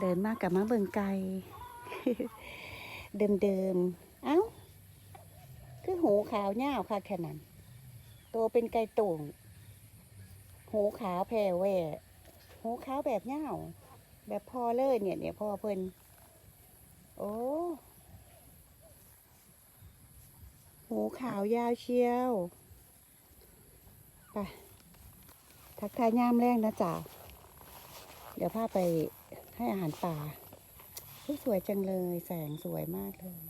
เดินมากกับมาเบิงไกลเดิมเดิมๆเอ้า คือหูขาวเน่าวค่ะแค่นั้นโตเป็นไก่โต่งหูขาวแผ่แหวหูขาวแบบเน่าวแบบพอเลยเนี่ยเนี่ยพ่อเพิ่นโอ้หูขาวยาวเชียวไปทักทายย่ามแรงนะจ๊ะเดี๋ยวพาไป ให้อาหารป่าสวยจังเลย แสงสวยมากเลย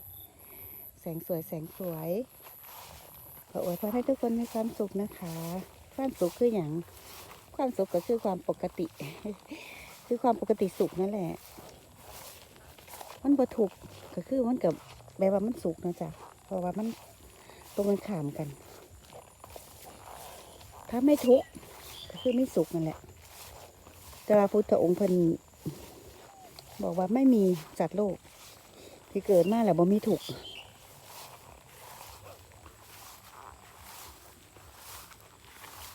แสงสวยแสงสวยขออวยพรให้ทุกคนมีความสุขนะคะ ความสุขคืออย่างความสุขก็คือความปกติ คือความปกติสุขนั่นแหละ มันบ่ถูกก็คือมันกับแบบว่ามันสุขนะจ๊ะเพราะว่ามันตรงกันข้ามกัน ถ้าไม่ทุกข์ก็คือไม่สุขนั่นแหละแต่ว่าพุทธองค์เพิ่น บอกว่าไม่มีสัตว์โลก ที่เกิดมาแล้วบ่มีทุกข์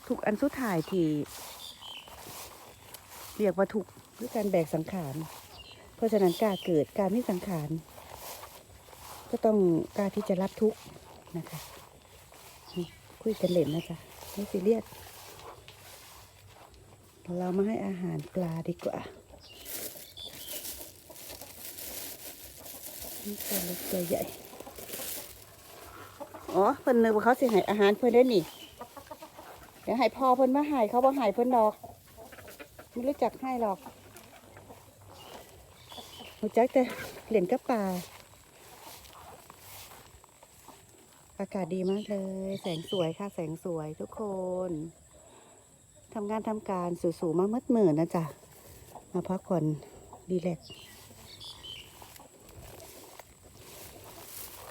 ทุกอันสุดท้ายที่เรียกว่าทุกข์คือการแบกสังขาร เพราะฉะนั้นการเกิดการมีสังขาร ก็ต้องการที่จะรับทุกข์นะคะคุยกันเล่นนะจ๊ะไม่ซีเรียสเรามาให้อาหารปลาดีกว่า ตัวเล็กตัวใหญ่ อ๋อเพิ่นนึกว่าเขาสิให้อาหารเพิ่นได้นี่เดี๋ยวให้พ่อเพิ่นมาให้เขาบ่ให้เพิ่นดอกไม่รู้จักให้หรอกรู้จักแต่เหรียญกับปลาอากาศดีมากเลย แสงสวยค่ะ แสงสวยทุกคนทำงานทำการสู่ๆมามืดหมื่นนะจ๊ะ มาพักผ่อนดีแลกซ์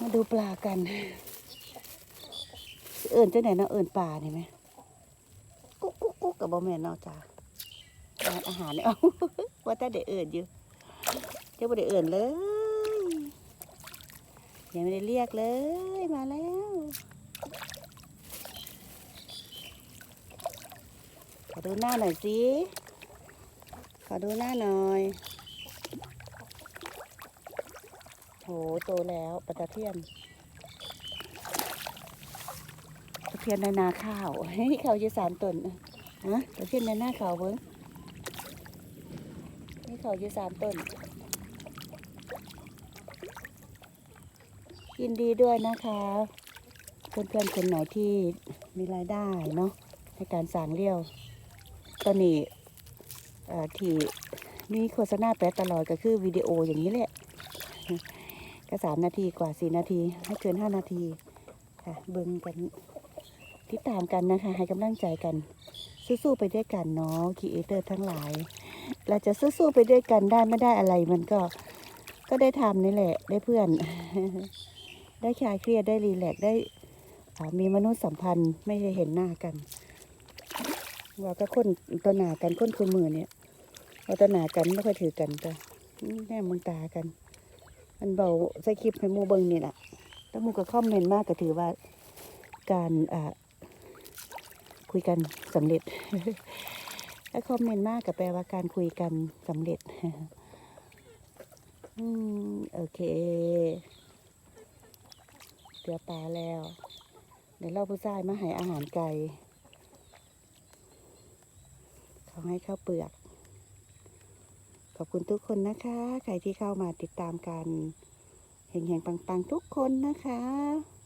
มาดูปลากัน เอิ่นจะไหนเนาะเอิ่นปลาเนี่ยไหมกุ๊กกุ๊กกุ๊กกับบอแมนเนาะจ้าอาหารเนี่ยเอาว่าแต่เด็กเอิ่นอยู่เจ้าบ่ได้เอิ่นเลยยังไม่ได้เรียกเลยมาแล้วขอดูหน้าหน่อยสิขอดูหน้าหน่อย โหโตแล้วปลาตะเพียนตะเพียนในนาข้าวเฮ้ยเขาอยู่สามตนฮะตะเพียนในหน้าเขาวเบิ้งนี่เขาอยู่สามต้นยินดีด้วยนะคะเพื่อนๆคนไหนที่มีรายได้เนาะในการสั่งเลี้ยวตอนนี้ที่มีโฆษณาแปะตลอดก็คือวิดีโออย่างนี้แหละ ก็สามนาทีกว่าสี่นาที ให้เกินห้านาทีค่ะเบิ่งกันติดตามกันนะคะ ให้กำลังใจกัน สู้ๆไปด้วยกันเนาะคีเอเตอร์ทั้งหลาย เราจะสู้ๆไปด้วยกันได้ไม่ได้อะไรมันก็ก็ได้ทำนี่แหละได้เพื่อน ได้คลายเครียดได้รีแลกได้มีมนุษยสัมพันธ์ไม่ได้เห็นหน้ากันว่าก็คนตหนากันคนคือมือเนี่ยเอาตหนากันไม่ค่อยถือกันจ้ะอืมแน่มึงตากัน มันเบาใส่คลิปให้มูเบิงนี่แหละแล้วหมูก็คอมเมนต์มากก็ถือว่าการอ่าคุยกันสำเร็จถ้าคอมเมนต์มากก็แปลว่าการคุยกันสำเร็จอืมโอเคเดือปลาแล้ว เดี๋ยวเราผู้ชายมาให้อาหารไก่เขาให้ข้าวเปลือก ขอบคุณทุกคนนะคะ ใครที่เข้ามาติดตามกันเฮงๆปังๆทุกคนนะคะ